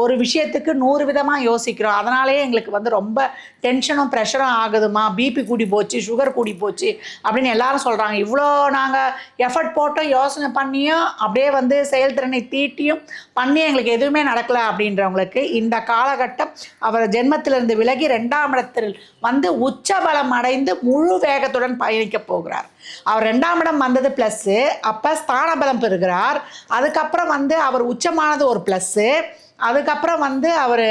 ஒரு விஷயத்துக்கு நூறு விதமாக யோசிக்கிறோம். அதனாலேயே எங்களுக்கு வந்து ரொம்ப டென்ஷனும் ப்ரெஷரும் ஆகுதுமா பிபி கூடி போச்சு சுகர் கூடி போச்சு அப்படின்னு எல்லாரும் சொல்கிறாங்க இவ்வளோ நாங்கள் எஃபர்ட் போட்டோம் யோசனை பண்ணியும் அப்படியே வந்து செயல்திறனை தீட்டியும் பண்ணி எங்களுக்கு எதுவுமே நடக்கலை அப்படின்றவங்களுக்கு இந்த காலகட்டம் அவர் ஜென்மத்திலிருந்து விலகி ரெண்டாம் இடத்தில் வந்து உச்சபலம் அடைந்து முழு வேகத்துடன் பயணிக்க போகிறார். அவர் ரெண்டாம் இடம் வந்தது ப்ளஸ்ஸு அப்போ ஸ்தானபலம் பெறுகிறார். அதுக்கப்புறம் வந்து அவர் உச்சமானது ஒரு ப்ளஸ்ஸு அதுக்கப்புறம் வந்து அவர்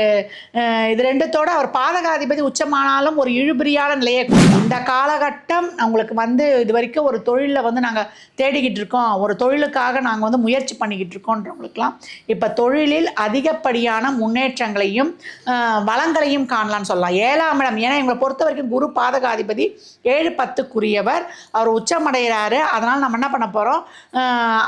இது ரெண்டுத்தோட அவர் பாதகாதிபதி உச்சமானாலும் ஒரு இழுபறியான நிலையை இந்த காலகட்டம் உங்களுக்கு வந்து இது வரைக்கும் ஒரு தொழிலில் வந்து நாங்கள் தேடிக்கிட்டு இருக்கோம். ஒரு தொழிலுக்காக நாங்கள் வந்து முயற்சி பண்ணிக்கிட்டு இருக்கோன்றவங்களுக்கெல்லாம் இப்போ தொழிலில் அதிகப்படியான முன்னேற்றங்களையும் வளங்களையும் காணலாம்னு சொல்லலாம். ஏழாம் இடம். ஏன்னா எங்களை பொறுத்த வரைக்கும் குரு பாதகாதிபதி ஏழு பத்துக்குரியவர். அவர் உச்சமடைகிறாரு. அதனால் நம்ம என்ன பண்ண போகிறோம்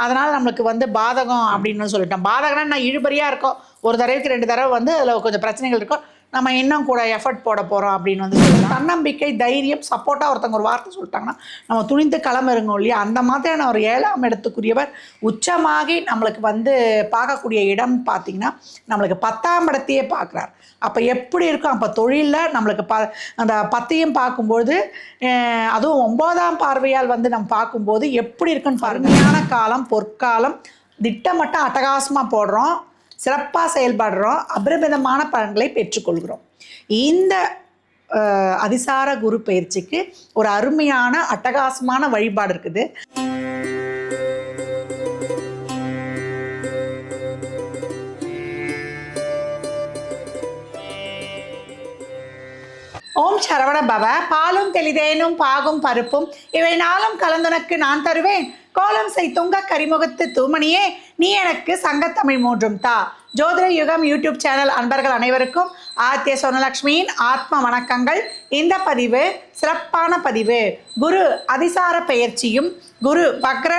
அதனால் நம்மளுக்கு வந்து பாதகம் அப்படின்னு சொல்லிட்டோம். பாதகம்னா நான் இழுபறியாக இருக்கோம். ஒரு தடவைக்கு ரெண்டு தடவை வந்து அதில் கொஞ்சம் பிரச்சனைகள் இருக்கும். நம்ம இன்னும் கூட எஃபர்ட் போட போகிறோம் அப்படின்னு வந்து சொல்லலாம். தன்னம்பிக்கை தைரியம் சப்போர்ட்டாக ஒருத்தவங்க ஒரு வார்த்தை சொல்லிட்டாங்கன்னா நம்ம துணிந்து கிளம்புறோம் இல்லையா? அந்த மாதிரியான ஒரு ஏழாம் இடத்துக்குரியவர் உச்சமாகி நம்மளுக்கு வந்து பார்க்கக்கூடிய இடம் பார்த்திங்கன்னா நம்மளுக்கு பத்தாம் இடத்தையே பார்க்குறார். அப்போ எப்படி இருக்கும்? அப்போ தொழிலில் நம்மளுக்கு ப அந்த பத்தையும் பார்க்கும்போது அதுவும் ஒம்போதாம் பார்வையால் வந்து நம்ம பார்க்கும்போது எப்படி இருக்குன்னு பாருங்க. காலம் பொற்காலம் திட்டமட்டம் அட்டகாசமாக போடுறோம். சிறப்பாக செயல்படுறோம் அபரிமிதமான பலன்களை பெற்றுக்கொள்கிறோம். இந்த அதிசார குரு பயிற்சிக்கு ஒரு அருமையான அட்டகாசமான வழிபாடு இருக்குது. ஓம் சரவண பவ. பாலும் தெளிதேனும் பாகும் பருப்பும் இவை நாளும் கலந்துனக்கு நான் தருவேன். கோலம் செய் துங்க கரிமுகத்து தூமணியே. நீ எனக்கு சங்கத்தமிழ் மூன்றும் தா. ஜோதிட யுகம் யூடியூப் சேனல் அன்பர்கள் அனைவருக்கும் ஆத்திய சொர்ணலக்ஷ்மியின் ஆத்ம வணக்கங்கள். இந்த பதிவு சிறப்பான பதிவு. குரு அதிசார பயிற்சியும் குரு வக்ர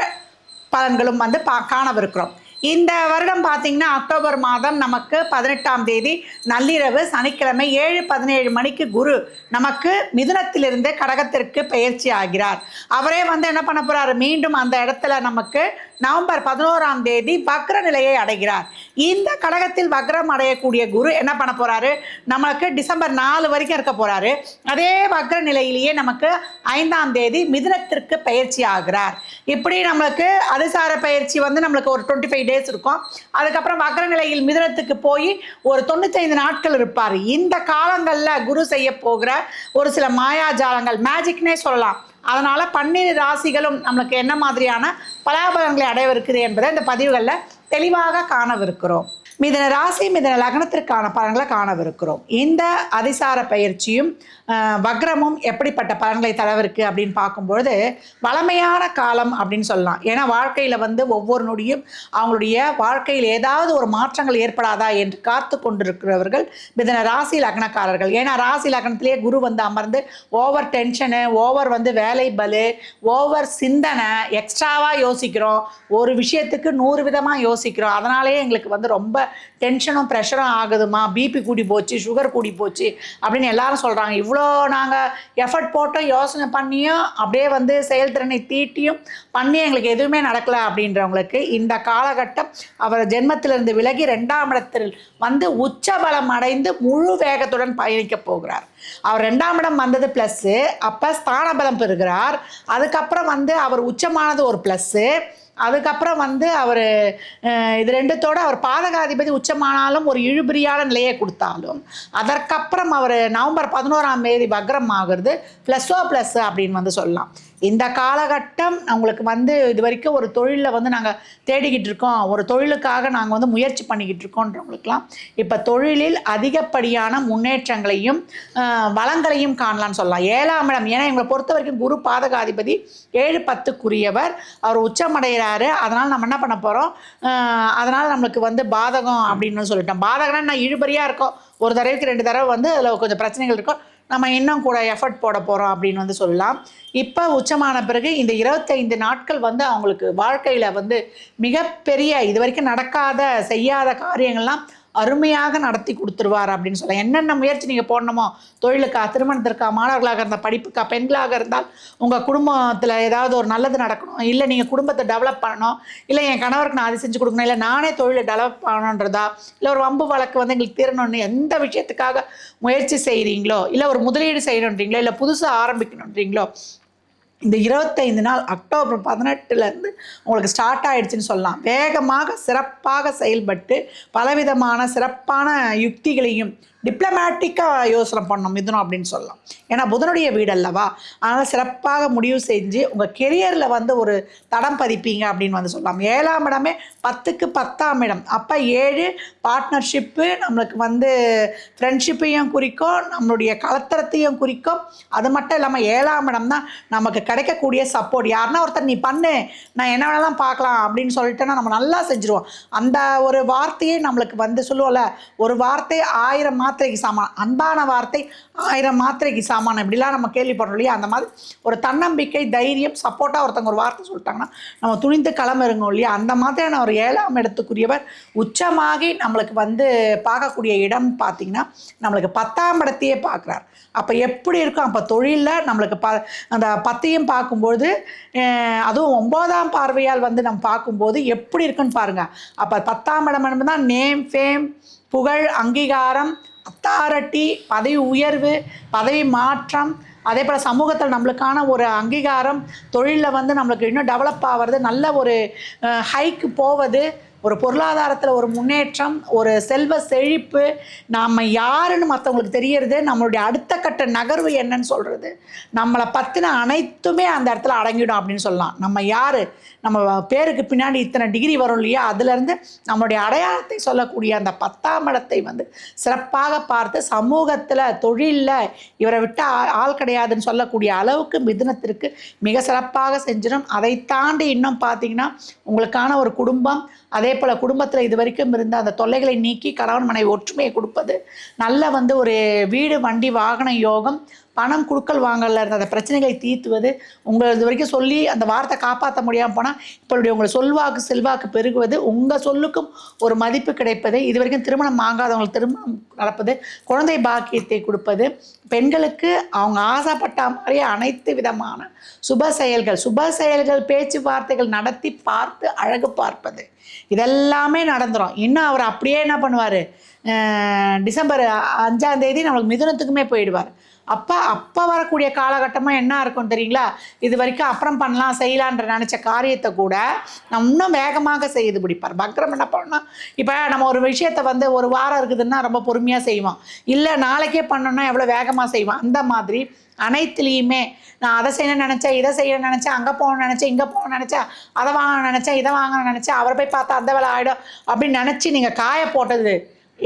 பலன்களும் வந்து பா காணவிருக்கிறோம். இந்த வருடம் பார்த்தீங்கன்னா அக்டோபர் மாதம் நமக்கு பதினெட்டாம் தேதி நள்ளிரவு சனிக்கிழமை ஏழு பதினேழு மணிக்கு குரு நமக்கு மிதுனத்திலிருந்து கடகத்திற்கு பயிற்சி ஆகிறார். அவரே வந்து என்ன பண்ண போறாரு? மீண்டும் அந்த இடத்துல நமக்கு நவம்பர் பதினோராம் தேதி வக்ர நிலையை அடைகிறார். இந்த கடகத்தில் வக்ரம் அடையக்கூடிய குரு என்ன பண்ண போறாரு? நமக்கு டிசம்பர் நாலு வரைக்கும் இருக்க போறாரு. அதே வக்ர நிலையிலேயே நமக்கு ஐந்தாம் தேதி மிதுனத்திற்கு பயிற்சி ஆகிறார். இப்படி நம்மளுக்கு அதிசார பயிற்சி வந்து நம்மளுக்கு ஒரு டுவெண்ட்டி ஃபைவ் டேஸ் இருக்கும். அதுக்கப்புறம் வக்ர நிலையில் மிதுனத்துக்கு போய் ஒரு தொண்ணூத்தைந்து நாட்கள் இருப்பார். இந்த காலங்களில் குரு செய்ய போகிற ஒரு சில மாயாஜாலங்கள் மேஜிக்னே சொல்லலாம். அதனால் பன்னிரு ராசிகளும் நம்மளுக்கு என்ன மாதிரியான பலாபலன்களை அடையவிருக்குது என்பதை இந்த பதிவுகளில் தெளிவாக காணவிருக்கிறோம். மிதன ராசி மிதன லக்னத்திற்கான பலன்களை காணவிருக்கிறோம். இந்த அதிசார பயிற்சியும் வக்ரமும் எப்படிப்பட்ட பலன்களை தரவிருக்கு அப்படின்னு பார்க்கும்பொழுது வளமையான காலம் அப்படின்னு சொல்லலாம். ஏன்னா வாழ்க்கையில் வந்து ஒவ்வொரு நொடியும் அவங்களுடைய வாழ்க்கையில் ஏதாவது ஒரு மாற்றங்கள் ஏற்படாதா என்று காத்து கொண்டிருக்கிறவர்கள் மிதன ராசி லக்னக்காரர்கள். ஏன்னா ராசி லக்னத்திலேயே குரு வந்து அமர்ந்து ஓவர் டென்ஷனு ஓவர் வந்து வேலை பலு ஓவர் சிந்தனை எக்ஸ்ட்ராவாக யோசிக்கிறோம். ஒரு விஷயத்துக்கு நூறு விதமாக யோசிக்கிறோம். அதனாலேயே எங்களுக்கு வந்து ரொம்ப டென்ஷனும் ப்ரெஷரும் ஆகுதுமா பிபி கூடி போச்சு சுகர் கூடி போச்சு அப்படின்னு எல்லாரும் சொல்கிறாங்க இவ்வளோ நாங்கள் எஃபர்ட் போட்டோம் யோசனை பண்ணியும் அப்படியே வந்து செயல்திறனை தீட்டியும் பண்ணி எங்களுக்கு எதுவுமே நடக்கலை அப்படின்றவங்களுக்கு இந்த காலகட்டம் அவர் ஜென்மத்திலிருந்து விலகி ரெண்டாம் இடத்தில் வந்து உச்சபலம் அடைந்து முழு வேகத்துடன் பயணிக்க போகிறார். அவர் ரெண்டாம் இடம் வந்தது ப்ளஸ்ஸு அப்போ ஸ்தானபலம் பெறுகிறார். அதுக்கப்புறம் வந்து அவர் உச்சமானது ஒரு ப்ளஸ்ஸு அதுக்கப்புறம் வந்து அவர் இது ரெண்டுத்தோட அவர் பாதகாதிபதி உச்சமானாலும் ஒரு இழுபறியான நிலையை கொடுத்தாலும் அதற்கப்புறம் அவர் நவம்பர் பதினோராம் தேதி வக்ரம் ஆகிறது ப்ளஸ்ஸோ ப்ளஸ் அப்படின்னு வந்து சொல்லலாம். இந்த காலகட்டம் உங்களுக்கு வந்து இது வரைக்கும் ஒரு தொழிலில் வந்து நாங்கள் தேடிக்கிட்டு இருக்கோம். ஒரு தொழிலுக்காக நாங்கள் வந்து முயற்சி பண்ணிக்கிட்டு இருக்கோன்றவங்களுக்கெல்லாம் இப்போ தொழிலில் அதிகப்படியான முன்னேற்றங்களையும் வளங்களையும் காணலாம்னு சொல்லலாம். ஏழாம் இடம். ஏன்னா எங்களை பொறுத்த வரைக்கும் குரு பாதகாதிபதி ஏழு பத்துக்குரியவர். அவர் உச்சமடைகிறாரு. அதனால் நம்ம என்ன பண்ண போகிறோம் அதனால் நம்மளுக்கு வந்து பாதகம் அப்படின்னு சொல்லிட்டோம். பாதகம்னா நான் இழுபறியாக இருக்கோம். ஒரு தடவைக்கு ரெண்டு தடவை வந்து அதில் கொஞ்சம் பிரச்சனைகள் இருக்கும். நம்ம இன்னும் கூட எஃபர்ட் போட போகிறோம் அப்படின்னு வந்து சொல்லலாம். இப்போ உச்சமான பிறகு இந்த இருபத்தைந்து நாட்கள் வந்து அவங்களுக்கு வாழ்க்கையில் வந்து மிகப்பெரிய இது வரைக்கும் நடக்காத செய்யாத காரியங்கள்லாம் அருமையாக நடத்தி கொடுத்துருவார் அப்படின்னு சொல்லலாம் என்னென்ன முயற்சி நீங்கள் போடணுமோ தொழிலுக்கா திருமணத்திற்கா மாணவர்களாக இருந்தால் படிப்புக்கா பெண்களாக இருந்தால் உங்கள் குடும்பத்தில் ஏதாவது ஒரு நல்லது நடக்கணும். இல்லை நீங்கள் குடும்பத்தை டெவலப் பண்ணணும். இல்லை என் கணவருக்கு நான் அது செஞ்சு கொடுக்கணும். இல்லை நானே தொழிலை டெவலப் பண்ணணுன்றதா? இல்லை ஒரு வம்பு வழக்கு வந்து எங்களுக்கு தீரணும்னு எந்த விஷயத்துக்காக முயற்சி செய்கிறீங்களோ இல்லை ஒரு முதலீடு செய்யணுன்றீங்களோ இல்லை புதுசாக ஆரம்பிக்கணுன்றீங்களோ இந்த இருபத்தைந்து நாள் அக்டோபர் பதினெட்டுலேருந்து உங்களுக்கு ஸ்டார்ட் ஆயிடுச்சுன்னு சொல்லலாம். வேகமாக சிறப்பாக செயல்பட்டு பலவிதமான சிறப்பான யுக்திகளையும் டிப்ளமேட்டிக்காக யோசனை பண்ணணும் மிதுனம் அப்படின்னு சொல்லலாம். ஏன்னா புதனுடைய வீடு அல்லவா? அதனால் சிறப்பாக முடிவு செஞ்சு உங்கள் கெரியரில் வந்து ஒரு தடம் பதிப்பீங்க அப்படின்னு வந்து சொல்லலாம். ஏழாம் இடமே பத்துக்கு பத்தாம் இடம். அப்போ ஏழு பார்ட்னர்ஷிப்பு நம்மளுக்கு வந்து ஃப்ரெண்ட்ஷிப்பையும் குறிக்கும் நம்மளுடைய கலத்தரத்தையும் குறிக்கும். அது மட்டும் இல்லாமல் ஏழாம் இடம் தான் நமக்கு கிடைக்கக்கூடிய சப்போர்ட் யாருன்னா ஒருத்தர் நீ பண்ணு நான் என்ன வேணாலும் பார்க்கலாம் அப்படின்னு சொல்லிட்டேன்னா நம்ம நல்லா செஞ்சுருவோம். அந்த ஒரு வார்த்தையே நம்மளுக்கு வந்து சொல்லுவோம்ல ஒரு வார்த்தை ஆயிரம் மாத்திரைக்கு சாமான் அன்பான வார்த்தை ஆயிரம் மாத்திரைக்கு சாமான் இப்படிலாம் நம்ம கேள்விப்படுறோம் இல்லையா? அந்த மாதிரி ஒரு தன்னம்பிக்கை தைரியம் சப்போர்ட்டாக ஒருத்தங்க ஒரு வார்த்தை சொல்லிட்டாங்கன்னா நம்ம துணிந்து கிளம்பிருங்க இல்லையா? அந்த மாதிரியான ஒரு ஏழாம் இடத்துக்குரியவர் உச்சமாகி நம்மளுக்கு வந்து பார்க்கக்கூடிய இடம் பார்த்திங்கன்னா நம்மளுக்கு பத்தாம் இடத்தையே பார்க்குறார். அப்போ எப்படி இருக்கும்? அப்போ தொழிலில் நம்மளுக்கு ப அந்த பத்தையும் பார்க்கும்போது அதுவும் ஒம்போதாம் பார்வையால் வந்து நம்ம பார்க்கும்போது எப்படி இருக்குன்னு பாருங்கள் அப்போ பத்தாம் இடம் தான் நேம் ஃபேம் புகழ் அங்கீகாரம் அத்தாரிட்டி பதவி உயர்வு பதவி மாற்றம் அதே போல் சமூகத்தில் நம்மளுக்கான ஒரு அங்கீகாரம் தொழிலில் வந்து நம்மளுக்கு இன்னும் டெவலப் ஆகிறது நல்ல ஒரு ஹைக்கு போவது ஒரு பொருளாதாரத்தில் ஒரு முன்னேற்றம் ஒரு செல்வ செழிப்பு நாம் யாருன்னு மற்றவங்களுக்கு தெரியறது நம்மளுடைய அடுத்த கட்ட நகர்வு என்னன்னு சொல்கிறது நம்மளை பற்றின அனைத்துமே அந்த இடத்துல அடங்கிடும் அப்படின்னு சொல்லலாம். நம்ம யார்? நம்ம பேருக்கு பின்னாடி இத்தனை டிகிரி வரும் இல்லையா? அதுலேருந்து நம்மளுடைய அடையாளத்தை சொல்லக்கூடிய அந்த பத்தாம் இடத்தை வந்து சிறப்பாக பார்த்து சமூகத்தில் தொழிலில் இவரை விட்டு ஆள் கிடையாதுன்னு சொல்லக்கூடிய அளவுக்கு மிதுனத்திற்கு மிக சிறப்பாக செஞ்சிடும். அதை தாண்டி இன்னும் பார்த்தீங்கன்னா உங்களுக்கான ஒரு குடும்பம் அதே போல் குடும்பத்தில் இது வரைக்கும் இருந்த அந்த தொல்லைகளை நீக்கி கணவன் மனைவி ஒற்றுமையை கொடுப்பது. நல்ல வந்து ஒரு வீடு வண்டி வாகன யோகம் பணம் குழுக்கள் வாங்கல இருந்த அந்த பிரச்சனைகளை தீர்த்துவது உங்களை இது வரைக்கும் சொல்லி அந்த வார்த்தை காப்பாற்ற முடியாமல் போனால் இப்பொழுது உங்களை சொல்வாக்கு செல்வாக்கு பெருகுவது உங்கள் சொல்லுக்கும் ஒரு மதிப்பு கிடைப்பது இது வரைக்கும் திருமணம் வாங்காதவங்களுக்கு திருமணம் நடப்பது குழந்தை பாக்கியத்தை கொடுப்பது பெண்களுக்கு அவங்க ஆசைப்பட்ட மாதிரி அனைத்து விதமான சுப செயல்கள் சுப செயல்கள் பேச்சுவார்த்தைகள் நடத்தி பார்த்து அழகு பார்ப்பது. இதெல்லாமே நடந்துடும் இன்னும் அவர் அப்படியே என்ன பண்ணுவார்? டிசம்பர் அஞ்சாம் தேதி நம்மளுக்கு மிதுனத்துக்குமே போயிடுவார். அப்போ அப்போ வரக்கூடிய காலகட்டமாக என்ன இருக்கும் தெரியுங்களா? இது வரைக்கும் அப்புறம் பண்ணலாம் செய்யலான்ற நினச்ச காரியத்தை கூட நம்ம இன்னும் வேகமாக செய்து பிடிப்பார் பக்ரம் என்ன பண்ணால் இப்போ நம்ம ஒரு விஷயத்தை வந்து ஒரு வாரம் இருக்குதுன்னா ரொம்ப பொறுமையாக செய்வோம் இல்லை நாளைக்கே பண்ணோன்னா எவ்வளோ வேகமாக செய்வோம் அந்த மாதிரி அனைத்துலேயுமே நான் அதை செய்யணும்னு நினச்சேன் இதை செய்யணும்னு நினச்சேன் அங்கே போகணும்னு நினச்சேன் இங்கே போகணும்னு நினச்சேன் அதை வாங்கணும்னு நினச்சேன் இதை வாங்கணும்னு நினச்சேன் அவரை போய் பார்த்தா அந்த வேலை ஆகிடும் அப்படின்னு நினச்சி நீங்கள் காய போட்டது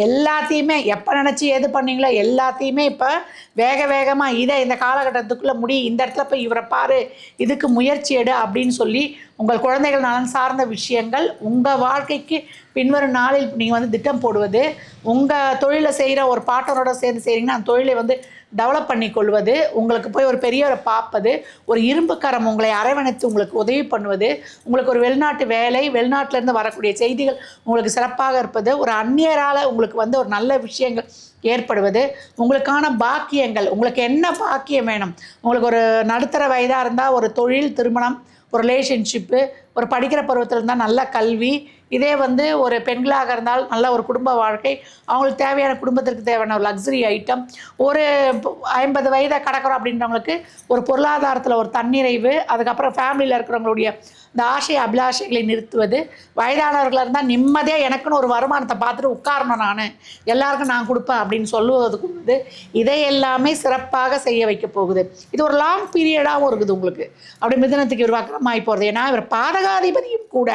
எல்லாத்தையுமே எப்போ நினச்சி எது பண்ணீங்களோ எல்லாத்தையுமே இப்போ வேக வேகமாக இதை இந்த காலகட்டத்துக்குள்ளே முடி இந்த இடத்துல போய் இவரை பாரு இதுக்கு முயற்சி எடு அப்படின்னு சொல்லி உங்கள் குழந்தைகள் நலன் சார்ந்த விஷயங்கள் உங்கள் வாழ்க்கைக்கு பின்வரும் நாளில் நீங்கள் வந்து திட்டம் போடுவது உங்கள் தொழிலை செய்கிற ஒரு பார்ட்னரோட சேர்ந்து செய்கிறீங்கன்னா அந்த தொழிலை வந்து டெவலப் பண்ணி கொள்வது உங்களுக்கு போய் ஒரு பெரியவரை பார்ப்பது ஒரு இரும்புக்கரம் உங்களை அரவணைத்து உங்களுக்கு உதவி பண்ணுவது உங்களுக்கு ஒரு வெளிநாட்டு வேலை வெளிநாட்டிலேருந்து வரக்கூடிய செய்திகள் உங்களுக்கு சிறப்பாக இருப்பது ஒரு அந்நியரால் உங்களுக்கு வந்து ஒரு நல்ல விஷயங்கள் ஏற்படுவது உங்களுக்கான பாக்கியங்கள் உங்களுக்கு என்ன பாக்கியம் வேணும் உங்களுக்கு ஒரு நடுத்தர வயதாக இருந்தால் ஒரு தொழில் திருமணம் ஒரு ரிலேஷன்ஷிப்பு ஒரு படிக்கிற பருவத்தில் இருந்தால் நல்ல கல்வி இதே வந்து ஒரு பெண்களாக இருந்தால் நல்ல ஒரு குடும்ப வாழ்க்கை அவங்களுக்கு தேவையான குடும்பத்திற்கு தேவையான ஒரு லக்ஸரி ஐட்டம் ஒரு ஐம்பது வயதை கடக்கிறோம் அப்படின்றவங்களுக்கு ஒரு பொருளாதாரத்தில் ஒரு தன்னிறைவு அதுக்கப்புறம் ஃபேமிலியில் இருக்கிறவங்களுடைய இந்த ஆசை அபிலாஷைகளை நிறுத்துவது. வயதானவர்களாக இருந்தால் நிம்மதியாக எனக்குன்னு ஒரு வருமானத்தை பார்த்துட்டு உட்காரணும் நான். எல்லாருக்கும் நான் கொடுப்பேன் அப்படின்னு சொல்லுவதுக்கு வந்து இதை எல்லாமே சிறப்பாக செய்ய வைக்க போகுது. இது ஒரு லாங் பீரியடாகவும் இருக்குது உங்களுக்கு. அப்படி மிதனத்துக்கு இவர் வக்கரமாகி போகிறது ஏன்னா இவர் பாதகாதிபதியும் கூட.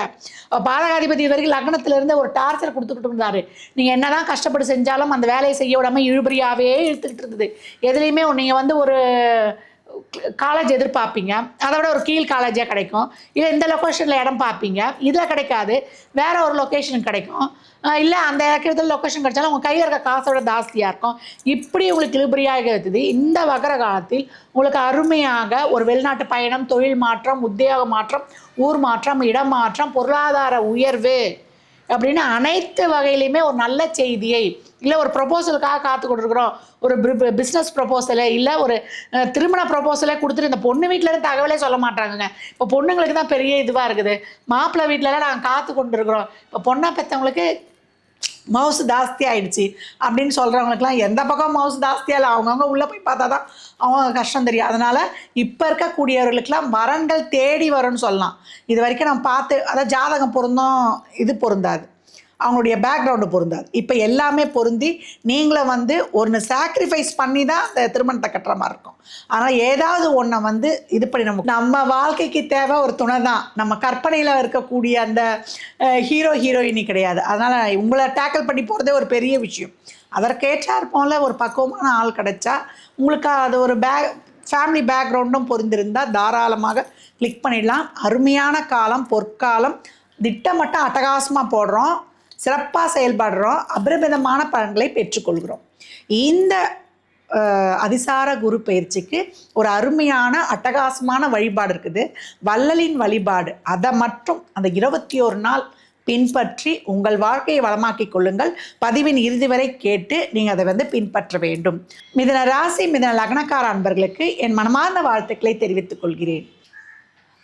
பாதகாதிபதி இது வரைக்கும் லக்னத்திலிருந்து ஒரு டார்ச்சர் கொடுத்துக்கிட்டு இருந்தாரு நீங்கள் என்ன தான் கஷ்டப்பட்டு செஞ்சாலும் அந்த வேலையை செய்ய விடாம இழுபறியாகவே இழுத்துக்கிட்டு இருந்தது. எதுலேயுமே நீங்கள் வந்து ஒரு காலேஜ் எதிர்பார்ப்பீங்க. அதை விட ஒரு கீழ் காலேஜாக கிடைக்கும். இல்லை இந்த லொக்கேஷனில் இடம் பார்ப்பீங்க. இதில் கிடைக்காது. வேற ஒரு லொக்கேஷன் கிடைக்கும். இல்லை அந்த இடத்துல லொக்கேஷன் கிடைச்சாலும் உங்கள் கையில் இருக்க காசோட ஜாஸ்தியாக இருக்கும். இப்படி உங்களுக்கு இழுபறியாக இருக்குது. இந்த வகர காலத்தில் உங்களுக்கு அருமையாக ஒரு வெளிநாட்டு பயணம் தொழில் மாற்றம் உத்தியோக மாற்றம் ஊர் மாற்றம் இடம் மாற்றம் பொருளாதார உயர்வு அப்படின்னு அனைத்து வகையிலையுமே ஒரு நல்ல செய்தியை இல்லை ஒரு ப்ரொபோசலுக்காக காத்து கொண்டிருக்கிறோம். ஒரு பிஸ்னஸ் ப்ரொபோசலு இல்லை ஒரு திருமண ப்ரொபோசலே கொடுத்துட்டு இந்த பொண்ணு வீட்டில் இருந்து தகவலே சொல்ல மாட்டாங்கங்க. இப்போ பொண்ணுங்களுக்கு தான் பெரிய இதுவாக இருக்குது. மாப்பிள்ளை வீட்டிலலாம் நாங்கள் காத்து கொண்டிருக்கிறோம். இப்போ பொண்ணை பெற்றவங்களுக்கு மவுஸ் ஜாஸ்தி ஆயிடுச்சு அப்படின்னு சொல்கிறவங்களுக்குலாம் எந்த பக்கம் மவுஸ் ஜாஸ்தியாக இல்லை அவங்கவுங்க உள்ளே போய் பார்த்தா தான் அவங்க கஷ்டம் தெரியும். அதனால் இப்போ இருக்கக்கூடியவர்களுக்கெல்லாம் வரன்கள் தேடி வரும்னு சொல்லலாம். இது வரைக்கும் நம்ம பார்த்து அதாவது ஜாதகம் பொருந்தும் இது பொருந்தாது. அவங்களுடைய பேக்ரவுண்டு பொருந்தாது. இப்போ எல்லாமே பொருந்தி நீங்களும் வந்து ஒன்று சாக்ரிஃபைஸ் பண்ணி தான் அந்த திருமணத்தை கட்டுற மாதிரி இருக்கும். ஆனால் ஏதாவது ஒன்றை வந்து இது பண்ணி நம்ம நம்ம வாழ்க்கைக்கு தேவை ஒரு துணை தான். நம்ம கற்பனையில் இருக்கக்கூடிய அந்த ஹீரோ ஹீரோயினி கிடையாது. அதனால் உங்களை டேக்கிள் பண்ணி போகிறதே ஒரு பெரிய விஷயம். அதற்கேற்றார் போல ஒரு பக்குவமான ஆள் கிடைச்சா உங்களுக்கு அது ஒரு பேக் ஃபேமிலி பேக்ரவுண்டும் பொருந்திருந்தால் தாராளமாக கிளிக் பண்ணிடலாம். அருமையான காலம் பொற்காலம். திட்டமட்டம் அட்டகாசமாக போடுறோம். சிறப்பாக செயல்படுறோம் அபரிமிதமான பலன்களை பெற்றுக்கொள்கிறோம். இந்த அதிசார குரு பயிற்சிக்கு ஒரு அருமையான அட்டகாசமான வழிபாடு இருக்குது. வள்ளலின் வழிபாடு. அதை மட்டும் அந்த இருபத்தி ஒரு நாள் பின்பற்றி உங்கள் வாழ்க்கையை வளமாக்கிக் கொள்ளுங்கள். பதிவின் இறுதி வரை கேட்டு நீங்கள் அதை வந்து பின்பற்ற வேண்டும். மிதன ராசி மிதன லக்னக்கார அன்பர்களுக்கு என் மனமார்ந்த வாழ்த்துக்களை தெரிவித்துக் கொள்கிறேன்.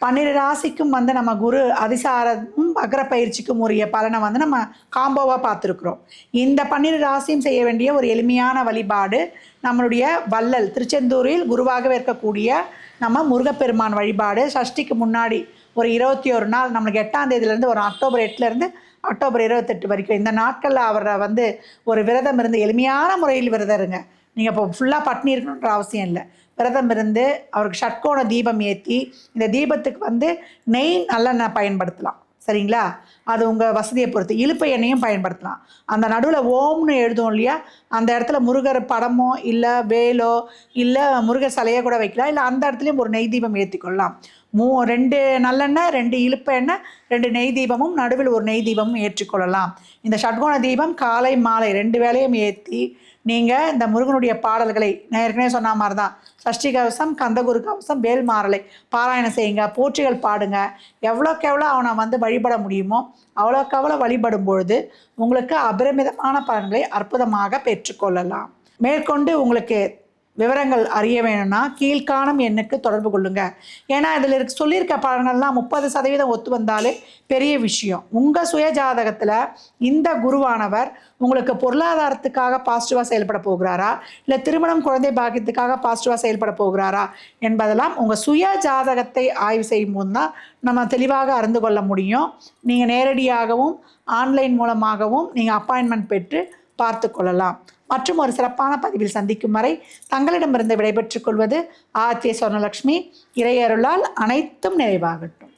பன்னிரு ராசிக்கும் வந்து நம்ம குரு அதிசாரமும் அக்ர பயிற்சிக்கும் உரிய பலனை வந்து நம்ம காம்போவாக பார்த்துருக்குறோம். இந்த பன்னிரு ராசியும் செய்ய வேண்டிய ஒரு எளிமையான வழிபாடு நம்மளுடைய வள்ளல் திருச்செந்தூரில் குருவாகவே இருக்கக்கூடிய நம்ம முருகப்பெருமான் வழிபாடு. சஷ்டிக்கு முன்னாடி ஒரு இருபத்தி ஒரு நாள் நம்மளுக்கு எட்டாம் தேதியிலேருந்து ஒரு அக்டோபர் எட்டுலேருந்து அக்டோபர் இருபத்தெட்டு வரைக்கும் இந்த நாட்களில் அவரை வந்து ஒரு விரதம் இருந்து எளிமையான முறையில் விரதம் இருங்க. நீங்கள் இப்போ ஃபுல்லாக பட்னி இருக்கணுன்ற அவசியம் இல்லை. விரதம் இருந்து அவருக்கு ஷட்கோண தீபம் ஏற்றி இந்த தீபத்துக்கு வந்து நெய் நல்லெண்ணெய் பயன்படுத்தலாம். சரிங்களா? அது உங்கள் வசதியை பொறுத்து. இழுப்பை எண்ணெயும் பயன்படுத்தலாம். அந்த நடுவில் ஓம்னு எழுதும் இல்லையா? அந்த இடத்துல முருகர் படமோ இல்லை வேலோ இல்லை முருகர் சிலையை கூட வைக்கலாம். இல்லை அந்த இடத்துலையும் ஒரு நெய் தீபம் ஏற்றி கொள்ளலாம் மூ ரெண்டு நல்லெண்ணெய் ரெண்டு இழுப்பு எண்ணெய் ரெண்டு நெய் தீபமும் நடுவில் ஒரு நெய் தீபமும் ஏற்றிக்கொள்ளலாம். இந்த ஷட்கோண தீபம் காலை மாலை ரெண்டு வேலையும் ஏற்றி நீங்கள் இந்த முருகனுடைய பாடல்களை நான் ஏற்கனவே சொன்ன மாதிரி தான் சஷ்டி கவசம் கந்தகுரு கவசம் வேல் மாறலை பாராயணம் செய்யுங்க போற்றிகள் பாடுங்க. எவ்வளோக்கு எவ்வளோ அவனை வந்து வழிபட முடியுமோ அவ்வளோக்கு அவ்வளோ வழிபடும் பொழுது உங்களுக்கு அபரிமிதமான பலன்களை அற்புதமாக பெற்றுக்கொள்ளலாம். மேற்கொண்டு உங்களுக்கு விவரங்கள் அறிய வேணும்னா கீழ்காணும் எண்ணுக்கு தொடர்பு கொள்ளுங்க. ஏன்னா இதில் இருக்க சொல்லியிருக்க பலன்கள்லாம் முப்பது சதவீதம் ஒத்து வந்தாலே பெரிய விஷயம். உங்கள் சுய ஜாதகத்தில் இந்த குருவானவர் உங்களுக்கு பொருளாதாரத்துக்காக பாசிட்டிவாக செயல்பட போகிறாரா? இல்லை திருமணம் குழந்தை பாக்கியத்துக்காக பாசிட்டிவாக செயல்பட போகிறாரா? என்பதெல்லாம் உங்கள் சுய ஜாதகத்தை ஆய்வு செய்யும் போது தான் நம்ம தெளிவாக அறிந்து கொள்ள முடியும். நீங்கள் நேரடியாகவும் ஆன்லைன் மூலமாகவும் நீங்கள் அப்பாயின்மெண்ட் பெற்று பார்த்து கொள்ளலாம். மற்றும் ஒரு சிறப்பான பதிவில் சந்திக்கும் வரை தங்களிடமிருந்து விடைபெற்றுக் கொள்வது ஆத்திய சொர்ணலக்ஷ்மி. இறையருளால் அனைத்தும் நிறைவாகட்டும்.